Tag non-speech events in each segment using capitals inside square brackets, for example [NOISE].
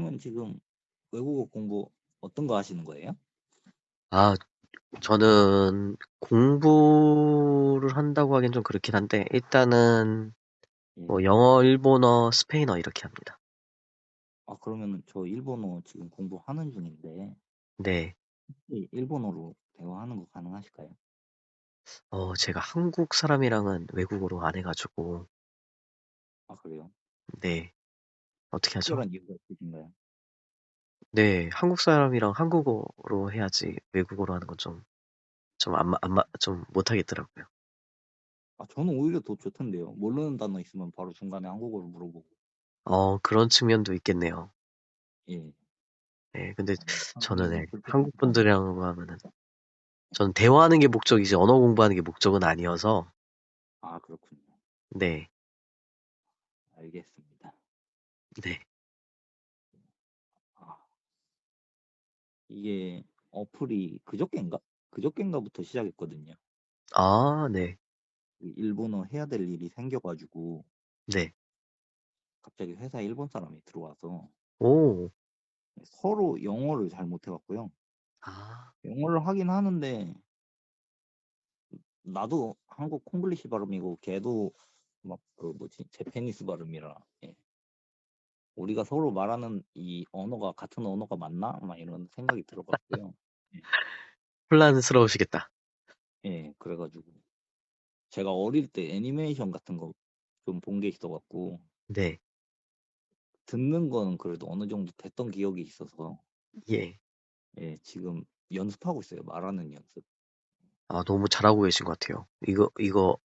그러면 지금 외국어 공부 어떤 거 하시는 거예요? 아, 저는 공부를 한다고 하긴 좀 그렇긴 한데, 일단은 예. 뭐 영어, 일본어, 스페인어 이렇게 합니다. 아, 그러면 저 일본어 지금 공부하는 중인데, 네. 혹시 일본어로 대화하는 거 가능하실까요? 어, 제가 한국 사람이랑은 외국어로 안 해가지고, 아, 그래요? 네. 어떻게 하죠? 특별한 이유가 있으신가요? 네, 한국 사람이랑 한국어로 해야지 외국어로 하는 건 좀, 좀 안, 마- 안, 마- 좀 못하겠더라고요. 아, 저는 오히려 더 좋던데요. 모르는 단어 있으면 바로 중간에 한국어로 물어보고. 어, 그런 측면도 있겠네요. 예. 네, 근데 아, 저는 한국어는 네, 그렇게 한국 안 분들이랑 하면은, 저는 대화하는 게 목적이지 언어 공부하는 게 목적은 아니어서, 아, 그렇군요. 네, 알겠습니다. 네. 아, 이게 어플이 그저께인가? 그저께인가부터 시작했거든요. 아, 네, 그 일본어 해야 될 일이 생겨가지고 네. 갑자기 회사에 일본 사람이 들어와서 오, 서로 영어를 잘 못해갖고요. 아, 영어를 하긴 하는데 나도 한국 콩글리시 발음이고 걔도 막 그 뭐지 제페니스 발음이라 예. 우리가 서로 말하는 이 언어가 같은 언어가 맞나? 막 이런 생각이 들어갔고요. 혼란스러우시겠다. 예, 그래가지고 제가 어릴 때 애니메이션 같은 거 좀 본 게 있어갖고 네, 듣는 거는 그래도 어느 정도 됐던 기억이 있어서 예. 예, 지금 연습하고 있어요. 말하는 연습. 아, 너무 잘하고 계신 것 같아요. 이거, 이거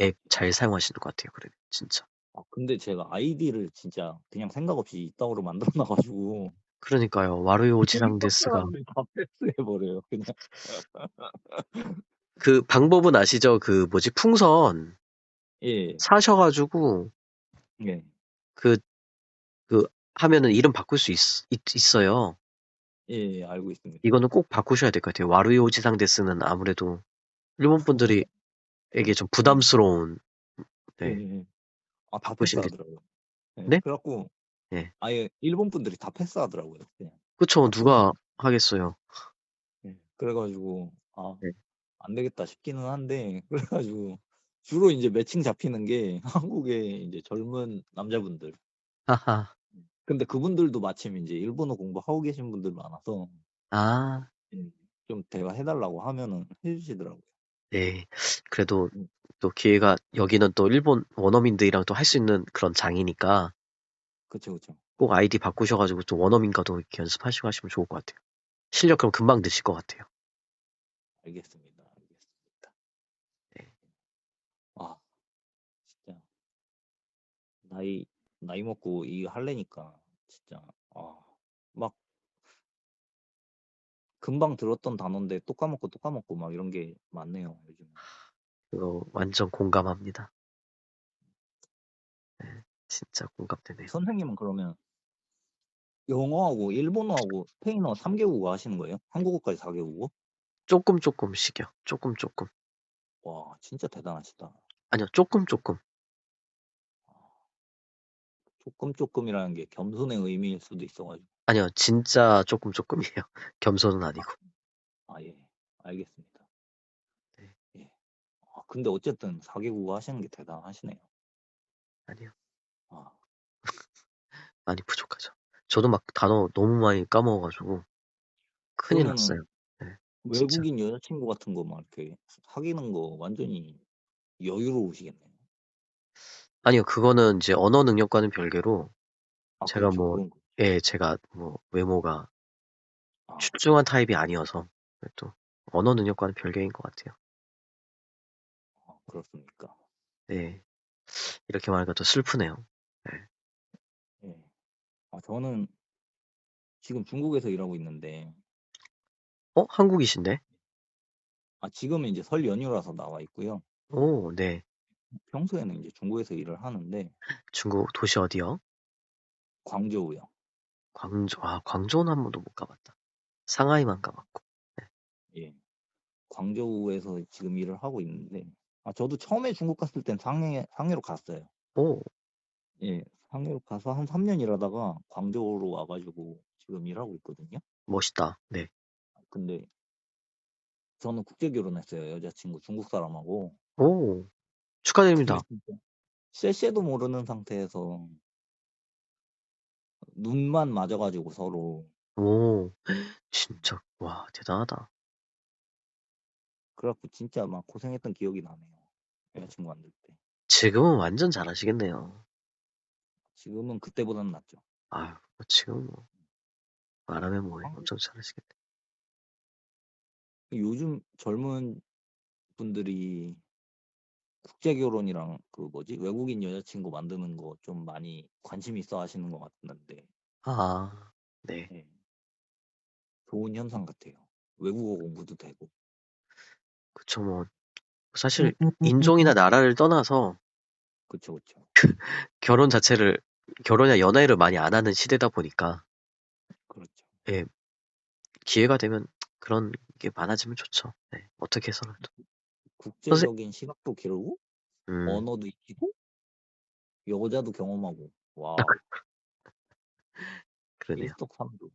앱 잘 사용하시는 것 같아요. 그래, 진짜. 아, 근데 제가 아이디를 진짜 그냥 생각 없이 이따구로 만들어 놔 가지고 그러니까요. 와르요 지상 데스가. 사람들이 다 패스해 버려요. 그냥 그 방법은 아시죠? 그 뭐지, 풍선 예, 사셔 가지고, 예, 그, 그, 하면은 이름 바꿀 수 있, 있, 어요 예, 알고 있습니다. 이거는 꼭 바꾸셔야 될 것 같아요. 와르요 지상 데스는 아무래도 일본 분들이 에게 좀 부담스러운, 예, 네. 예. 아, 다 패스하더라고요. 예, 네? 그래갖고 예. 아예 일본 분들이 다 패스하더라고요. 그냥. 그쵸, 누가 거. 하겠어요. 예, 그래가지고 아, 네. 안 되겠다 싶기는 한데 [LAUGHS] 그래가지고 주로 이제 매칭 잡히는 게 [LAUGHS] 한국의 이제 젊은 남자분들. 하하. 근데 그분들도 마침 이제 일본어 공부하고 계신 분들 많아서 아, 예, 좀 대화해달라고 하면은 해주시더라고요. 네. 그래도 음. 또 기회가, 여기는 또 일본 원어민들이랑 또 할 수 있는 그런 장이니까 그쵸, 그쵸. 꼭 아이디 바꾸셔 가지고 또 원어민과도 이렇게 연습하시고 하시면 좋을 것 같아요. 실력 그럼 금방 느실 것 같아요. 알겠습니다. 알겠습니다. 네. 아, 진짜 나이 나이 먹고 이거 할래니까 진짜 아, 막 금방 들었던 단어인데 또 까먹고 또 까먹고 막 이런 게 많네요, 요즘. 그거 완전 공감합니다. 네, 진짜 공감되네요. 선생님은 그러면 영어하고 일본어하고 스페인어 3개국어 하시는 거예요? 한국어까지 4개국어? 조금 조금씩요. 조금 조금. 와, 진짜 대단하시다. 아니요, 조금 조금. 조금 조금이라는 게 겸손의 의미일 수도 있어가지고. 아니요, 진짜 조금 조금이에요. [LAUGHS] 겸손은 아니고. 아, 예. 알겠습니다. 네. 예. 아, 근데 어쨌든 4 개국어 하시는 게 대단하시네요. 아니요, 아, [LAUGHS] 많이 부족하죠. 저도 막 단어 너무 많이 까먹어 가지고 큰일 그러면은 났어요. 네, 진짜. 외국인 여자친구 같은 거 막 이렇게 사귀는 거 완전히 여유로우시겠네요. 아니요, 그거는 이제 언어 능력과는 별개로 아, 제가 그렇죠. 뭐, 그건, 그- 예, 제가 뭐 외모가 아, 출중한 타입이 아니어서 또 언어 능력과는 별개인 것 같아요. 아, 그렇습니까? 네, 이렇게 말하니까 또 슬프네요. 예. 아, 저는 지금 중국에서 일하고 있는데, 어, 한국이신데? 아, 지금은 이제 설 연휴라서 나와 있고요. 오, 네. 평소에는 이제 중국에서 일을 하는데, 중국 도시 어디요? 광저우요. 광주, 아, 광주는 한 번도 못 가봤다. 상하이만 가봤고. 예. 광저우에서 지금 일을 하고 있는데, 아, 저도 처음에 중국 갔을 땐 상해, 상해로 갔어요. 오, 예. 한국 가서 한 3 년 일하다가 광저우로 와 가지고 지금 일하고 있거든요. 멋있다. 네. 근데 저는 국제 결혼했어요. 여자친구 중국 사람하고. 오, 축하드립니다. 진짜 쎄쎄도 모르는 상태에서 눈만 맞아가지고 서로 오, 진짜, 와, 대단하다. 그래갖고 진짜 막 고생했던 기억이 나네요. 여자친구 만들 때. 지금은 완전 잘하시겠네요. 지금은 그때보다는 낫죠. 아유, 뭐 지금 뭐, 말하면 뭐해. 아. 엄청 잘하시겠네. 요즘 젊은 분들이 국제 결혼이랑 그 뭐지 외국인 여자친구 만드는 거 좀 많이 관심 있어 하시는 것 같는데 아, 네. 예. 좋은 현상 같아요. 외국어 공부도 되고. 그쵸, 뭐, 사실, 인종이나 나라를 떠나서 그쵸 그쵸. 결혼 자체를, 결혼이나 연애를 많이 안 하는 시대다 보니까, 그렇죠. 기회가 되면 그런 게 많아지면 좋죠. 네, 어떻게 해서라도. 국제적인 시각도 기르고 음, 언어도 익히고 여자도 경험하고 와 그러네요. 일석삼조.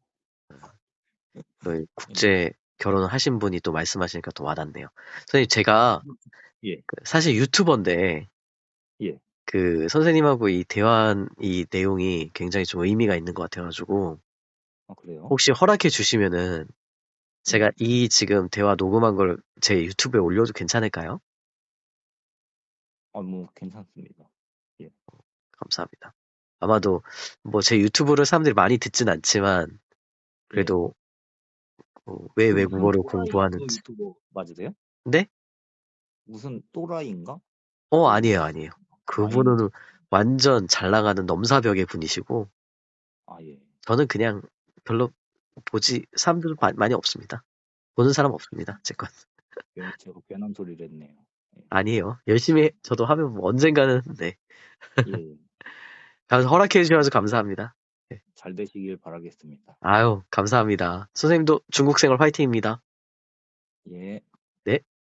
그 [LAUGHS] 국제 결혼을 하신 분이 또 말씀하시니까 또 와닿네요. 선생님, 제가 예. 그 사실 유튜버인데, 예. 그 선생님하고 이 대화한 이 내용이 굉장히 좀 의미가 있는 것 같아가지고, 아 그래요? 혹시 허락해 주시면은 제가 이 지금 대화 녹음한 걸 제 유튜브에 올려도 괜찮을까요? 아 뭐 괜찮습니다. 감사합니다. 아마도 뭐 제 유튜브를 사람들이 많이 듣진 않지만 그래도 뭐왜그 외국어를 또라이 공부하는지. 그 유튜버 맞으세요? 네? 무슨 또라이인가? 어, 아니에요, 아니에요. 그분은 완전 잘 나가는 넘사벽의 분이시고 아 예. 저는 그냥 별로 보지 사람들 마- 많이 없습니다. 보는 사람 없습니다. 제 건. 제가 괜한 소리를 했네요. 아니에요. 열심히 해- 저도 하면 뭐 언젠가는 네. 예. [LAUGHS] 허락해 주셔서 감사합니다. 잘 되시길 바라겠습니다. 아유, 감사합니다. 선생님도 중국 생활 화이팅입니다. 예. 네.